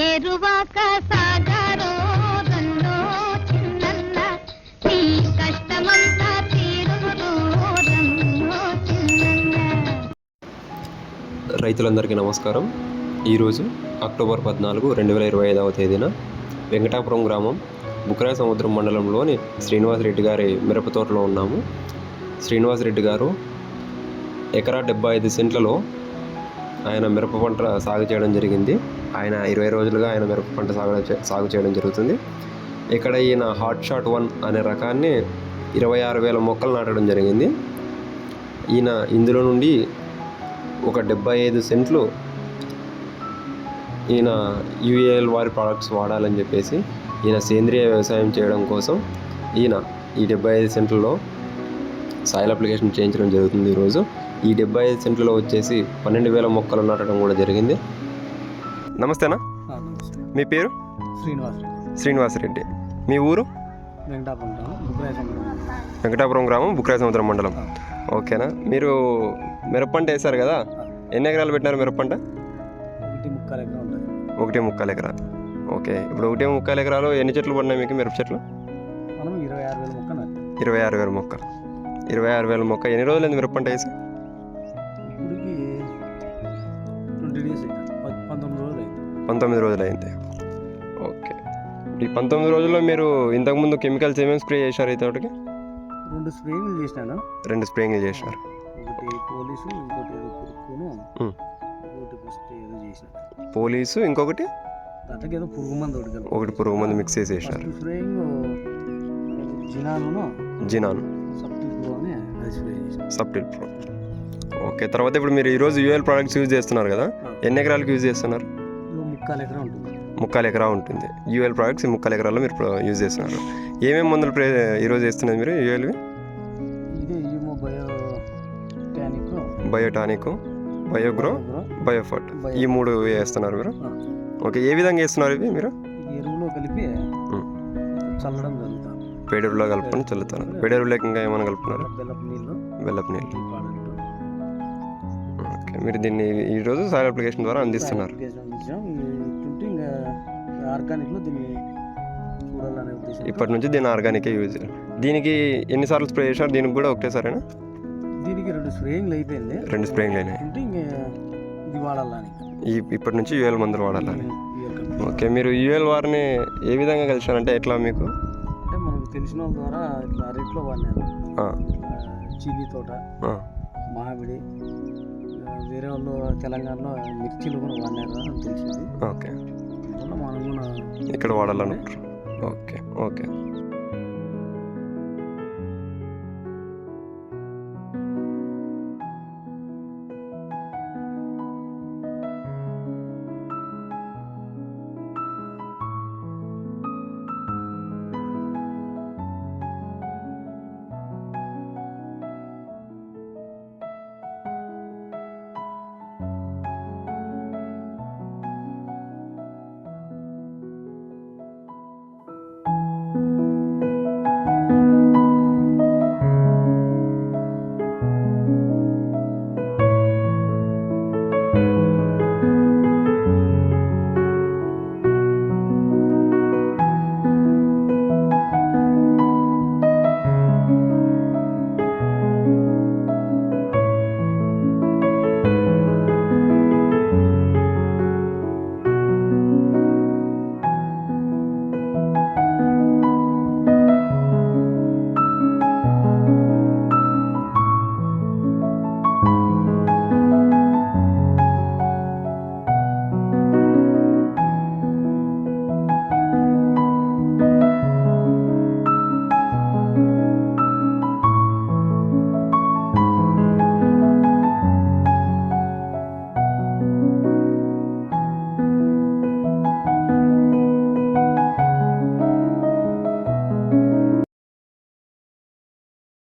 ఎరువాక సాగరో రన్నో చిన్నన్న నీ కష్టమంతా రైతులందరికీ నమస్కారం. ఈరోజు అక్టోబర్ పద్నాలుగు రెండు వేల ఇరవై ఐదవ తేదీన వెంకటాపురం గ్రామం బుకరాయ సముద్రం మండలంలోని శ్రీనివాసరెడ్డి గారి మిరపతోటలో ఉన్నాము ఉన్నాము. శ్రీనివాసరెడ్డి గారు ఎకరా డెబ్బై ఐదు సెంట్లలో ఆయన మిరప పంట సాగు చేయడం జరిగింది. ఆయన ఇరవై రోజులుగా ఆయన మిరప పంట సాగు చే- సాగు చేయడం జరుగుతుంది. ఇక్కడ ఈయన హాట్ షాట్ వన్ అనే రకాన్ని ఇరవై ఆరు వేల మొక్కలు నాటడం జరిగింది. ఈయన ఇందులో నుండి ఒక డెబ్బై ఐదు సెంట్లు ఈయన యూఏఎల్ వారి ప్రోడక్ట్స్ వాడాలని చెప్పేసి ఈయన సేంద్రియ వ్యవసాయం చేయడం కోసం ఈయన ఈ డెబ్బై ఐదు సెంట్లలో సాయిల్ అప్లికేషన్ చేయించడం జరుగుతుంది ఈరోజు ఈ డెబ్బై ఐదు సెంట్లలో వచ్చేసి పన్నెండు వేల మొక్కలు నాటడం కూడా జరిగింది. నమస్తేనా? మీ పేరు? శ్రీనివాస్ రెడ్డి. శ్రీనివాసరెడ్డి మీ ఊరు? వెంకటాపురం గ్రామం బుక్రాయ సముద్రం మండలం. ఓకేనా? మీరు మిరప పంట వేశారు కదా? ఎన్ని ఎకరాలు పెట్టినారు మిరప పంట ఒకటి ముక్కలు ఎకరా ఓకే. ఇప్పుడు ఒకటే ముక్కాలు ఎకరాలు ఎన్ని చెట్లు పడినాయి మీకు మిరప చెట్లు? ఇరవై ఆరు వేల ముక్క ఇరవై ఆరు వేల మొక్క. ఎన్ని రోజులైంది మిరప పంట వేసి? అయితే పంతొమ్మిది రోజులు అయితే రోజులు అయింది ఓకే. ఈ పంతొమ్మిది రోజుల్లో మీరు ఇంతకుముందు కెమికల్స్ ఏమేమి స్ప్రే చేశారు ఈ తోటకి? రెండు స్ప్రేలు చేసినాను రెండు స్ప్రేయింగ్ చేశారు. ఒకటి పోలీసు ఇంకోటి ఉమ్. ఇంకోటి ఫస్ట్ ఏదో చేసిన పోలీసు ఇంకొకటి? దాంట్లోకి ఏదో పురుగు మందు ఒకటి పురుగు మందు మిక్స్ చేసి ఫస్ట్ స్ప్రేయింగ్ జినాను. జినాన్. సబ్టిల్ ప్రో. ఓకే తర్వాత ఇప్పుడు మీరు ఈరోజు యూఎల్ ప్రోడక్ట్స్ యూజ్ చేస్తున్నారు కదా? ఎన్ని ఎకరాలకు యూజ్ చేస్తున్నారు? ముక్కాలు ఎకరం ఉంటుంది. ముక్కాలు ఎకరా ఉంటుంది. యూఎల్ ప్రోడక్ట్స్ ఈ ముక్కాలు ఎకరాల్లో మీరు యూజ్ చేస్తున్నారు. ఏమేమి మందులు ప్రే ఈరోజు వేస్తున్నారు మీరు యూఎల్వి? బయోటానిక్ బయోగ్రో బయోఫర్ట్. Bio- ఈ మూడు వేస్తున్నారు మీరు. ఓకే ఏ విధంగా వేస్తున్నారు ఇవి మీరు? చల్లడం జరుగుతుంది కలుపుకొని చల్లుతారు. పేడెరువులోకి ఇంకా ఏమైనా కలుపుతున్నారు బెల్లపు నీళ్ళు. బెల్లపు నీళ్ళు. ఓకే మీరు దీన్ని ఈరోజు సాయిల్ అప్లికేషన్ ద్వారా అందిస్తున్నారు. అందించాం. ఇంకా ఆర్గానిక్లో దీన్ని చూడాలనే ఉద్దేశం ఇప్పటి నుంచి దీన్ని ఆర్గానికే యూజ్ చేయాలి. దీనికి ఎన్నిసార్లు స్ప్రే చేశారు? దీనికి కూడా ఒకటేసారేనా దీనికి రెండు స్ప్రేయింగ్లు అయిపోయింది. రెండు స్ప్రేయింగ్లు అయినాయి. ఇంకా ఇది వాడాలని. ఈ ఇప్పటి నుంచి యూఎల్ మందులు వాడాలని. ఓకే మీరు యూఎల్ వారిని ఏ విధంగా కలిసారంటే ఎట్లా మీకు? అంటే మనకు తెలిసిన వాళ్ళ ద్వారా ఇట్లా అరటిలో వాడినారు. చిల్లీ తోట మామిడి వేరే వాళ్ళు తెలంగాణలో మిర్చిలు కూడా వాడినారు అని తెలిసింది. ఓకే. మనం కూడా ఇక్కడ వాడాలనుకుంటారు ఓకే ఓకే.